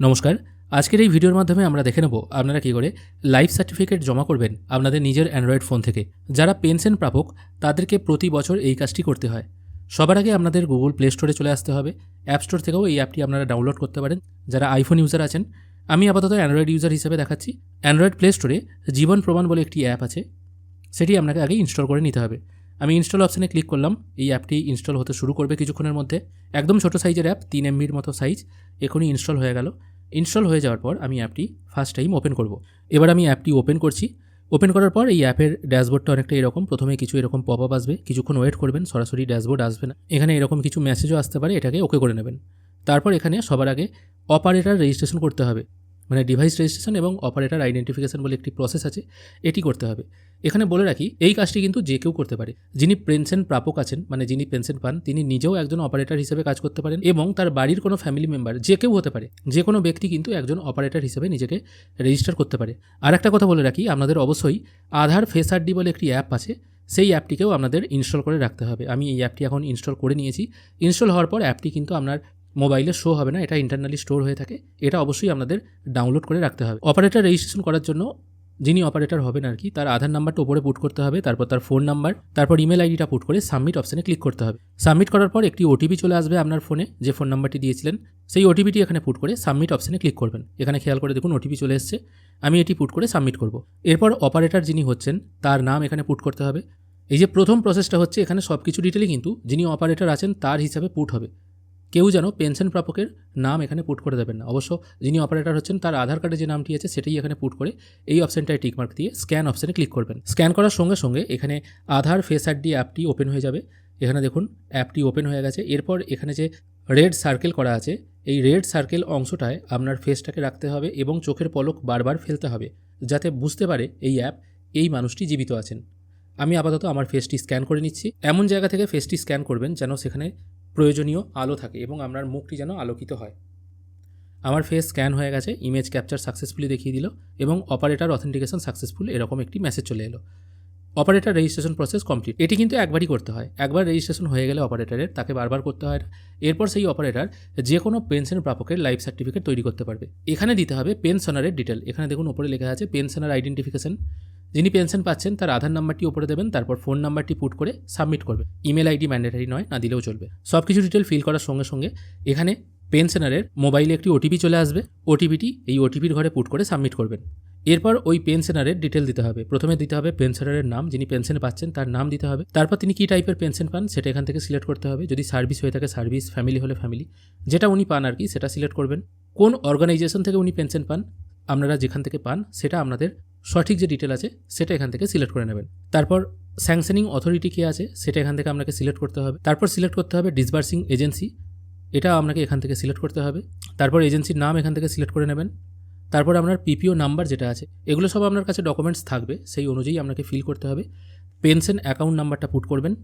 নমস্কার। আজকের এই ভিডিওর মাধ্যমে আমরা দেখে নেব আপনারা কী করে লাইফ সার্টিফিকেট জমা করবেন আপনাদের নিজের অ্যান্ড্রয়েড ফোন থেকে। যারা পেনশন প্রাপক, তাদেরকে প্রতি বছর এই কাজটি করতে হয়। সবার আগে আপনাদের গুগল প্লে স্টোরে চলে আসতে হবে। অ্যাপ স্টোর থেকেও এই অ্যাপটি আপনারা ডাউনলোড করতে পারেন। যারা আইফোন ইউজার আছেন, আমি আপাতত অ্যান্ড্রয়েড ইউজার হিসেবে দেখাচ্ছি। অ্যান্ড্রয়েড প্লে স্টোরে জীবন প্রমাণ বলে একটি অ্যাপ আছে। সেটি আপনাকে আগে ইনস্টল করে নিতে হবে। আমি ইনস্টল অপশানে ক্লিক করলাম। এই অ্যাপটি ইনস্টল হতে শুরু করবে কিছুক্ষণের মধ্যে। একদম ছোটো সাইজের অ্যাপ তিন এমবির মতো সাইজ এখনই ইনস্টল হয়ে গেল। ইনস্টল হয়ে যাওয়ার পর আমি অ্যাপটি ফার্স্ট টাইম ওপেন করব। এবার আমি অ্যাপটি ওপেন করছি। ওপেন করার পর এই অ্যাপের ড্যাশবোর্ডটা অনেকটা এরকম। প্রথমে কিছু এরকম পপ আপ আসবে। কিছুক্ষণ ওয়েট করবেন, সরাসরি ড্যাশবোর্ড আসবে না। এখানে এরকম কিছু মেসেজও আসতে পারে, এটাকে ওকে করে নেবেন। তারপর এখানে সবার আগে অপারেটর রেজিস্ট্রেশন করতে হবে। মানে ডিভাইস রেজিস্ট্রেশন এবং অপারেটার আইডেন্টিফিকেশন বলে একটি প্রসেস আছে, এটি করতে হবে। এখানে বলে রাখি, এই কাজটি কিন্তু যে কেউ করতে পারে। যিনি পেনশন প্রাপক আছেন মানে যিনি পেনশন পান, তিনি নিজেও একজন অপারেটর হিসেবে কাজ করতে পারেন এবং তার বাড়ির কোনো ফ্যামিলি মেম্বার যে কেউ হতে পারে, যে কোনো ব্যক্তি কিন্তু একজন অপারেটর হিসেবে নিজেকে রেজিস্টার করতে পারে। আর একটা কথা বলে রাখি, আপনাদের অবশ্যই আধার ফেস আরডি বলে একটি অ্যাপ আছে, সেই অ্যাপটিকেও আপনাদের ইনস্টল করে রাখতে হবে। আমি এই অ্যাপটি এখন ইনস্টল করে নিয়েছি। ইনস্টল হওয়ার পর অ্যাপটি কিন্তু আপনার মোবাইলে শো হবে না, এটা ইন্টারনালি স্টোর হয়ে থাকে, এটা অবশ্যই আপনাদের ডাউনলোড করে রাখতে হবে। অপারেটার রেজিস্ট্রেশন করার জন্য যিনি অপারেটর হবেন আর কি, তার আধার নাম্বারটা উপরে পুট করতে হবে, তারপর তার ফোন নাম্বার তারপর ইমেল আইডিটা পুট করে সাবমিট অপশানে ক্লিক করতে হবে। সাবমিট করার পর একটি ওটিপি চলে আসবে আপনার ফোনে যে ফোন নাম্বারটি দিয়েছিলেন, সেই ওটিপিটি এখানে পুট করে সাবমিট অপশানে ক্লিক করবেন। এখানে খেয়াল করে দেখুন ওটিপি চলে এসছে, আমি এটি পুট করে সাবমিট করব। এরপর অপারেটর যিনি হচ্ছেন, তার নাম এখানে পুট করতে হবে। এই যে প্রথম প্রসেসটা হচ্ছে, এখানে সব কিছু ডিটেলই কিন্তু যিনি অপারেটর আছেন, তার হিসাবে পুট হবে। কেউ যেন পেনশন প্রাপকের নাম এখানে পুট করে দেবেন না। অবশ্য যিনি অপারেটর হচ্ছেন, তার আধার কার্ডে যে নামটি আছে, সেটাই এখানে পুট করে এই অপশানটায় টিকমার্ক দিয়ে স্ক্যান অপশানে ক্লিক করবেন। স্ক্যান করার সঙ্গে সঙ্গে এখানে আধার ফেস আইডি অ্যাপটি ওপেন হয়ে যাবে। এখানে দেখুন অ্যাপটি ওপেন হয়ে গেছে। এরপর এখানে যে রেড সার্কেল করা আছে, এই রেড সার্কেল অংশটায় আপনার ফেসটাকে রাখতে হবে এবং চোখের পলক বারবার ফেলতে হবে, যাতে বুঝতে পারে এই অ্যাপ এই মানুষটি জীবিত আছেন। আমি আপাতত আমার ফেসটি স্ক্যান করে নিচ্ছি। এমন জায়গা থেকে ফেসটি স্ক্যান করবেন যেন সেখানে প্রয়োজনীয় আলো থাকে এবং আপনার মুখটি যেন আলোকিত হয়। আমার ফেস স্ক্যান হয়ে গেছে ইমেজ ক্যাপচার সাকসেসফুলি দেখিয়ে দিল এবং অপারেটার অথেন্টিকেশন সাকসেসফুল এরকম একটি মেসেজ চলে এলো। অপারেটর রেজিস্ট্রেশন প্রসেস কমপ্লিট এটি কিন্তু একবারই করতে হয়। একবার রেজিস্ট্রেশন হয়ে গেলে অপারেটরের তাকে বারবার করতে হয়। না এরপর সেই অপারেটর যে কোনো পেনশন প্রাপকের লাইফ সার্টিফিকেট তৈরি করতে পারবে। এখানে দিতে হবে পেনশনারের ডিটেল এখানে দেখুন উপরে লেখা আছে পেনশনার আইডেন্টিফিকেশন যিনি পেনশন পাচ্ছেন, তার আধার নাম্বারটি উপরে দেবেন, তারপর ফোন নাম্বারটি পুট করে সাবমিট করবে। ইমেল আইডি ম্যান্ডেটারি নয়, না দিলেও চলবে। সব কিছু ডিটেল ফিল করার সঙ্গে সঙ্গে এখানে পেনশনারের মোবাইলে একটি ওটিপি চলে আসবে। ওটিপিটি এই ওটিপির ঘরে পুট করে সাবমিট করবেন। এরপর ওই পেনশনারের ডিটেল দিতে হবে। প্রথমে দিতে হবে পেনশনারের নাম, যিনি পেনশন পাচ্ছেন, তার নাম দিতে হবে। তারপর তিনি কী টাইপের পেনশন পান, সেটা এখান থেকে সিলেক্ট করতে হবে। যদি সার্ভিস হয়ে থাকে সার্ভিস ফ্যামিলি হলে ফ্যামিলি যেটা উনি পান আর কি, সেটা সিলেক্ট করবেন। কোন অর্গানাইজেশন থেকে উনি পেনশন পান, আপনারা যেখান থেকে পান, সেটা আপনাদের সঠিক যে ডিটেল আছে, সেটা এখান থেকে সিলেক্ট করে নেবেন। তারপর স্যাংশনিং অথরিটি কে আছে, সেটা এখান থেকে আপনাকে সিলেক্ট করতে হবে। তারপর সিলেক্ট করতে হবে ডিসবার্সিং এজেন্সি এটা আপনাকে এখান থেকে সিলেক্ট করতে হবে। তারপর এজেন্সির নাম এখান থেকে সিলেক্ট করে নেবেন। তারপর আপনার পিপিও নাম্বার যেটা আছে, এগুলো সব আপনার কাছে ডকুমেন্টস থাকবে, সেই অনুযায়ী আপনাকে ফিল করতে হবে। পেনশন অ্যাকাউন্ট নাম্বারটা পুট করবেন।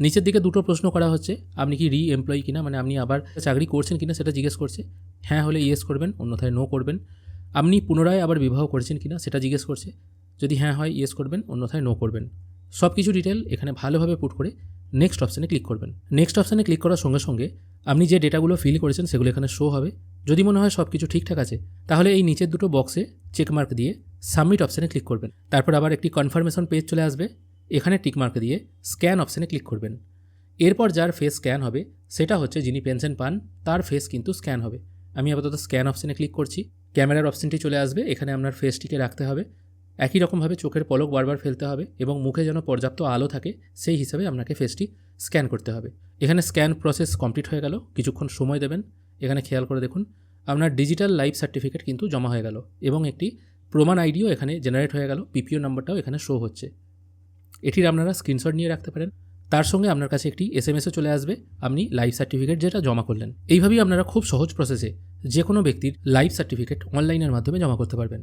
নিচের দিকে দুটো প্রশ্ন করা হচ্ছে, আপনি কি রি এমপ্লয়ি কিনা মানে আপনি আবার চাকরি করছেন কিনা সেটা জিজ্ঞেস করছে। হ্যাঁ হলে ইয়েস করবেন, অন্যথায় নো করবেন। আপনি পুনরায় আবার বিবাহ করেছেন কিনা সেটা জিজ্ঞেস করছে। যদি হ্যাঁ হয় ইয়েস করবেন, অন্যথায় নো করবেন। সব কিছু ডিটেল এখানে ভালোভাবে পুট করে নেক্সট অপশানে ক্লিক করবেন। নেক্সট অপশানে ক্লিক করার সঙ্গে সঙ্গে আপনি যে ডেটাগুলো ফিল করেছেন সেগুলো এখানে শো হবে। যদি মনে হয় সব কিছু ঠিকঠাক আছে, তাহলে এই নিচের দুটো বক্সে চেকমার্ক দিয়ে সাবমিট অপশানে ক্লিক করবেন। তারপর আবার একটি কনফার্মেশন পেজ চলে আসবে, এখানে টিকমার্ক দিয়ে স্ক্যান অপশানে ক্লিক করবেন। এরপর যার ফেস স্ক্যান হবে, সেটা হচ্ছে যিনি পেনশন পান, তার ফেস কিন্তু স্ক্যান হবে। আমি আপাতত স্ক্যান অপশানে ক্লিক করছি। ক্যামেরার অপশানটি চলে আসবে, এখানে আপনার ফেসটিকে রাখতে হবে। একই রকমভাবে চোখের পলক বারবার ফেলতে হবে এবং মুখে যেন পর্যাপ্ত আলো থাকে, সেই হিসাবে আপনাকে ফেসটি স্ক্যান করতে হবে। এখানে স্ক্যান প্রসেস কমপ্লিট হয়ে গেল, কিছুক্ষণ সময় দেবেন। এখানে খেয়াল করে দেখুন, আপনার ডিজিটাল লাইফ সার্টিফিকেট কিন্তু জমা হয়ে গেল এবং একটি প্রমাণ আইডিও এখানে জেনারেট হয়ে গেল পিপিও নাম্বারটাও এখানে শো হচ্ছে। এটির আপনারা স্ক্রিনশট নিয়ে রাখতে পারেন। তার সঙ্গে আপনার কাছে একটি এস এম এসও চলে আসবে, আপনি লাইফ সার্টিফিকেট যেটা জমা করলেন। এইভাবেই আপনারা খুব সহজ প্রসেসে যে কোনো ব্যক্তির লাইফ সার্টিফিকেট অনলাইনের মাধ্যমে জমা করতে পারবেন।